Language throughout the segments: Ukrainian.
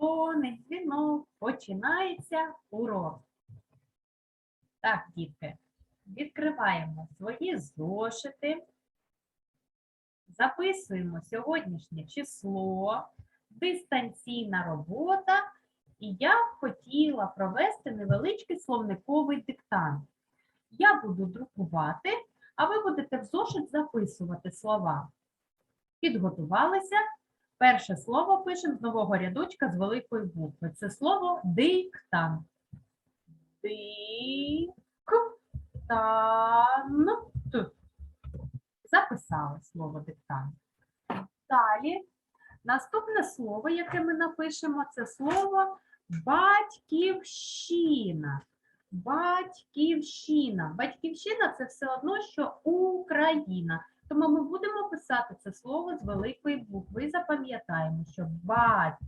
Дзвонить дзвінок, починається урок. Так, дітки, відкриваємо свої зошити, записуємо сьогоднішнє число, дистанційна робота, і я хотіла провести невеличкий словниковий диктант. Я буду друкувати, а ви будете в зошит записувати слова. Підготувалися? Перше слово пишемо з нового рядочка з великої букви. Це слово диктант. Диктант. Записали слово диктант. Далі наступне слово, яке ми напишемо, це слово батьківщина. Батьківщина. Батьківщина це все одно, що Україна. Тому ми будемо писати це слово з великої букви. Запам'ятаємо, що батьківщина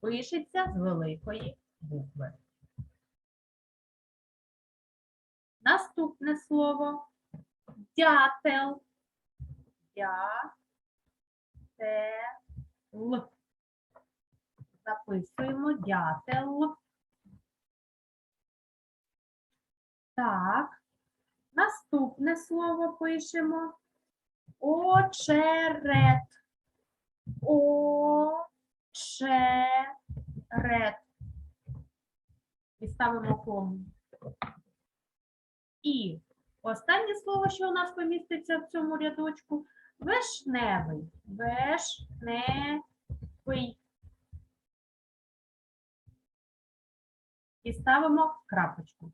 пишеться з великої букви. Наступне слово дятел. Дятел. Записуємо дятел. Так. Наступне слово пишемо. Очерет. Очерет. І ставимо кому. І останнє слово, що у нас поміститься в цьому рядочку, вишневий. Вишневий. І ставимо крапочку.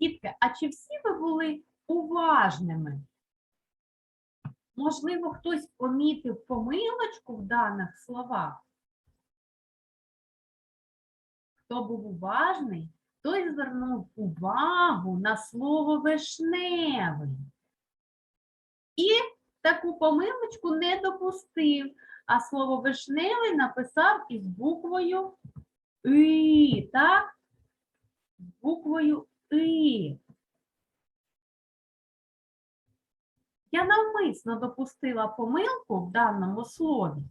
Дітки, а чи всі ви були уважними? Можливо, хтось помітив помилочку в даних словах? Хто був уважний, той звернув увагу на слово вишневий. І таку помилочку не допустив, а слово вишневий написав із буквою И, так? З буквою И. Я навмисно допустила помилку в даному слові,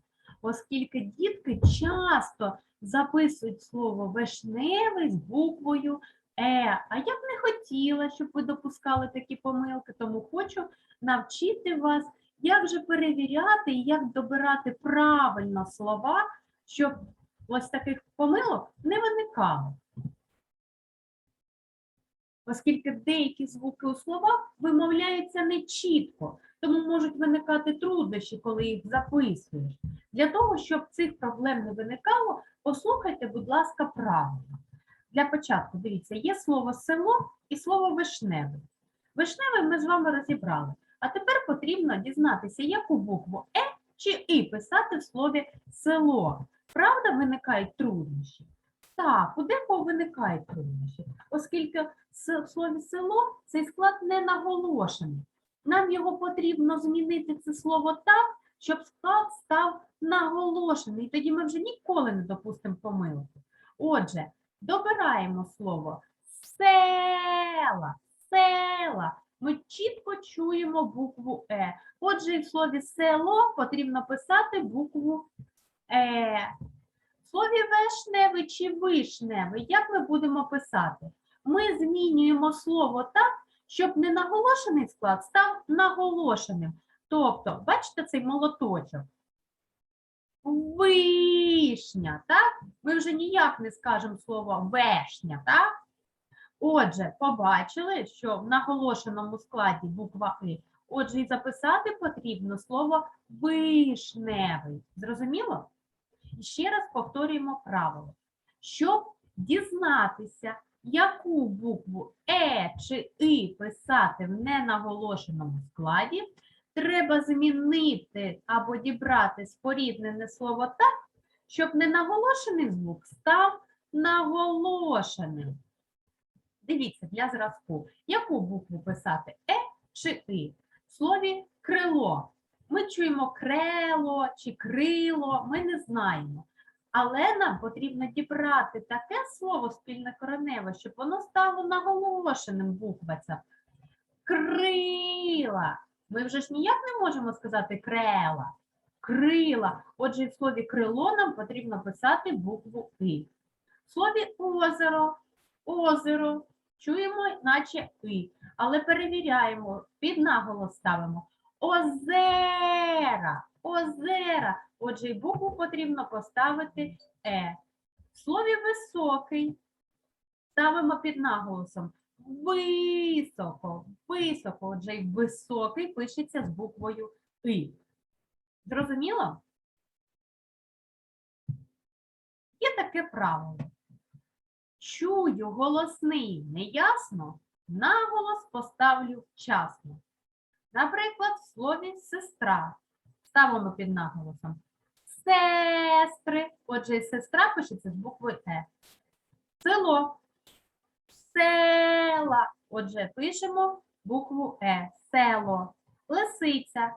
оскільки дітки часто записують слово вишневий з буквою Е. А я б не хотіла, щоб ви допускали такі помилки, тому хочу навчити вас, як же перевіряти і як добирати правильно слова, щоб ось таких помилок не виникало. Оскільки деякі звуки у словах вимовляються нечітко, тому можуть виникати труднощі, коли їх записуєш. Для того, щоб цих проблем не виникало, послухайте, будь ласка, правильно. Для початку, дивіться, є слово село і слово вишневий. Вишневий ми з вами розібрали. А тепер потрібно дізнатися, яку букву Е чи І писати в слові село. Правда, виникають труднощі? Так, у декого виникають труднощі, оскільки в слові село цей склад не наголошений. Нам його потрібно змінити це слово так, щоб склад став наголошений. Тоді ми вже ніколи не допустимо помилки. Отже, добираємо слово села, села. Ми чітко чуємо букву Е. Отже, і в слові село потрібно писати букву Е. Слові вишневий чи вишневий, як ми будемо писати? Ми змінюємо слово так, щоб не наголошений склад став наголошеним. Тобто, бачите цей молоточок? Вишня, так? Ми вже ніяк не скажемо слово вешня, так? Отже, побачили, що в наголошеному складі буква И. Отже, і записати потрібно слово вишневий. Зрозуміло? Ще раз повторюємо правило. Щоб дізнатися, яку букву Е чи И писати в ненаголошеному складі, треба змінити або дібрати споріднене слово так, щоб ненаголошений звук став наголошеним. Дивіться, для зразку, яку букву писати Е чи И? В слові крило. Ми чуємо крело чи крило, ми не знаємо. Але нам потрібно дібрати таке слово спільне кореневе, щоб воно стало наголошеним буква крила. Ми вже ж ніяк не можемо сказати крела. Крила. Отже, в слові крило нам потрібно писати букву І. В слові озеро, озеро. Чуємо, наче І. Але перевіряємо, під наголос ставимо. Озера, озера. Отже, і букву потрібно поставити Е. В слові високий ставимо під наголосом. Високо, високо. Отже, і високий пишеться з буквою И. Зрозуміло? Є таке правило. Чую голосний неясно, наголос поставлю вчасно. Наприклад, в слові сестра ставимо під наголосом. Сестри. Отже, сестра пишеться з буквою Е. Село. Села. Отже, пишемо букву Е. Село. Лисиця.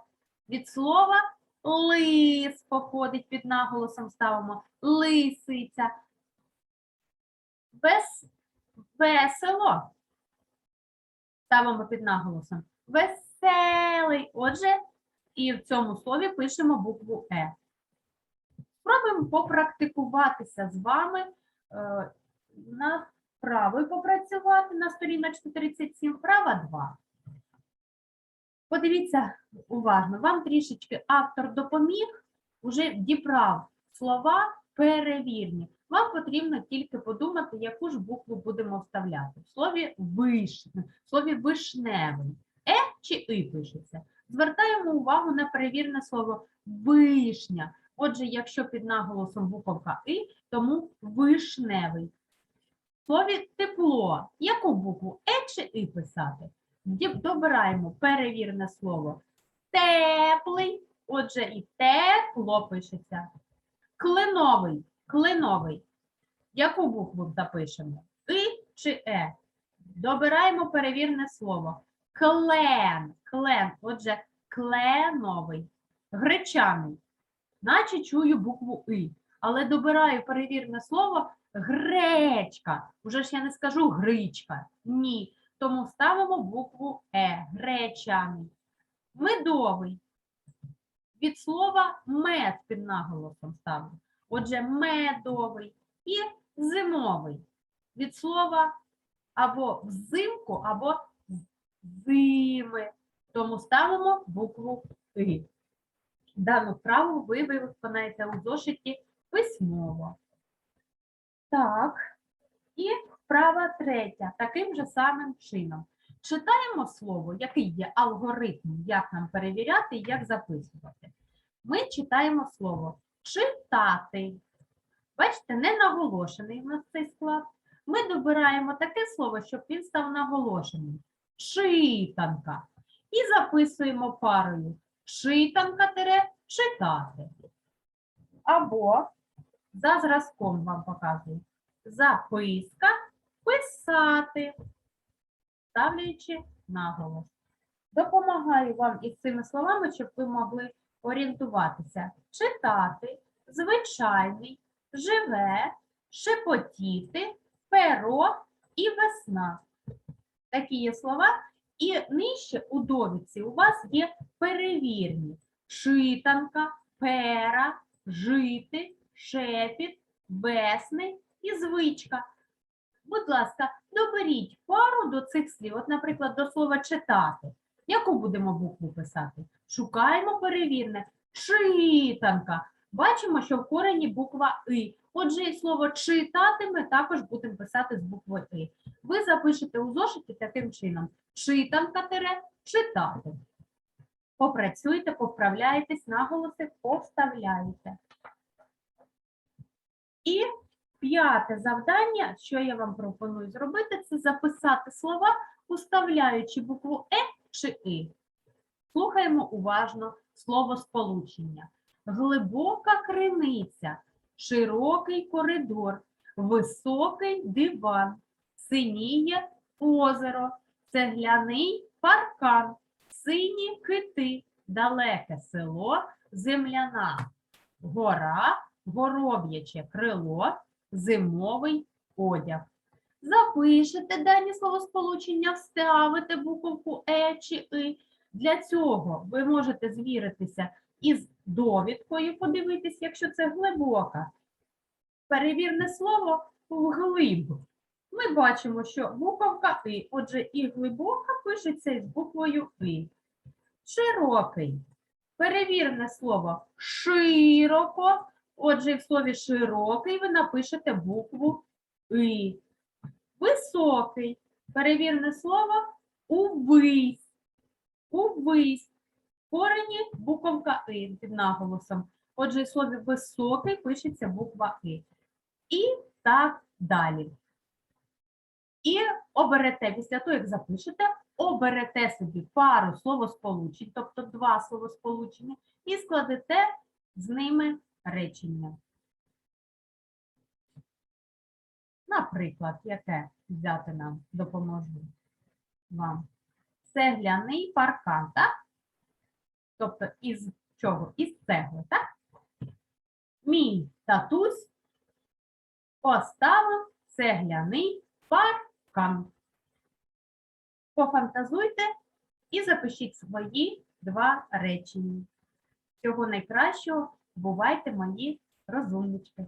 Від слова лис походить під наголосом ставимо лисиця. Вес... Весело. Ставимо під наголосом. Веселий. Отже, і в цьому слові пишемо букву Е. Спробуємо попрактикуватися з вами е, на правою попрацювати на сторіночці 37, права 2. Подивіться уважно, вам трішечки автор допоміг, уже дібрав слова перевірні. Вам потрібно тільки подумати, яку ж букву будемо вставляти. В слові виш... в слові вишневий. Чи и пишеться. Звертаємо увагу на перевірне слово вишня. Отже, якщо під наголосом буковка и, тому вишневий. Слові тепло. Яку букву е чи и писати? Добираємо перевірне слово. Теплий. Отже, і тепло пишеться. Клиновий. Клиновий. Яку букву запишемо? И чи е? Добираємо перевірне слово. Клен. Клен. Отже, кленовий. Гречаний. Наче чую букву И. Але добираю перевірне слово гречка. Уже ж я не скажу гричка. Ні. Тому ставимо букву Е. Гречаний. Медовий. Від слова мед під наголосом ставимо. Отже, медовий і зимовий. Від слова або взимку, або зими. Тому ставимо букву И. Дану вправу ви виконаєте у зошиті письмово. Так. І вправа третя. Таким же самим чином. Читаємо слово, який є алгоритм, як нам перевіряти і як записувати. Ми читаємо слово читати. Бачите, не наголошений у нас цей склад. Ми добираємо таке слово, щоб він став наголошеним. Читанка. І записуємо парою читанка тире читати. Або за зразком вам показую. Записка писати, ставлячи наголос. Допомагаю вам із цими словами, щоб ви могли орієнтуватися. Читати, звичайний, живе, шепотіти, перо і весна. Такі є слова. І нижче у довідці у вас є перевірні. Читанка, пера, жити, шепіт, весни і звичка. Будь ласка, доберіть пару до цих слів. От, наприклад, до слова читати. Яку будемо букву писати? Шукаємо перевірне. Читанка. Бачимо, що в корені буква И. Отже, і слово читати ми також будемо писати з буквою И. Ви запишете у зошиті таким чином. Читанка тире читати. Попрацюйте, поправляєтесь, наголоси повставляєте. І п'яте завдання, що я вам пропоную зробити, це записати слова, уставляючи букву Е чи И. Слухаємо уважно слово сполучення. Глибока криниця, широкий коридор, високий диван, синіє озеро, цегляний паркан, сині кити, далеке село, земляна гора, гороб'яче крило, зимовий одяг. Запишете дані словосполучення, вставите буковку Е чи И, Для цього ви можете звіритися із довідкою, подивитись, якщо це глибока. Перевірне слово вглиб. Ми бачимо, що буковка І, отже, і глибока пишеться із буквою І. Широкий. Перевірне слово широко. Отже, в слові широкий ви напишете букву И. Високий. Перевірне слово увись. Увись. Корені буковка И під наголосом. Отже, в слові високий пишеться буква И. І так далі. І оберете, після того, як запишете, оберете собі пару словосполучень, тобто два словосполучення, і складете з ними речення. Наприклад, яке взяти нам допоможу вам? Цегляний паркан, так? Тобто із чого? Із цегли, так? Мій татусь поставив цегляний паркан. Пофантазуйте і запишіть свої два речення. Всього найкращого. Бувайте мої розумнички.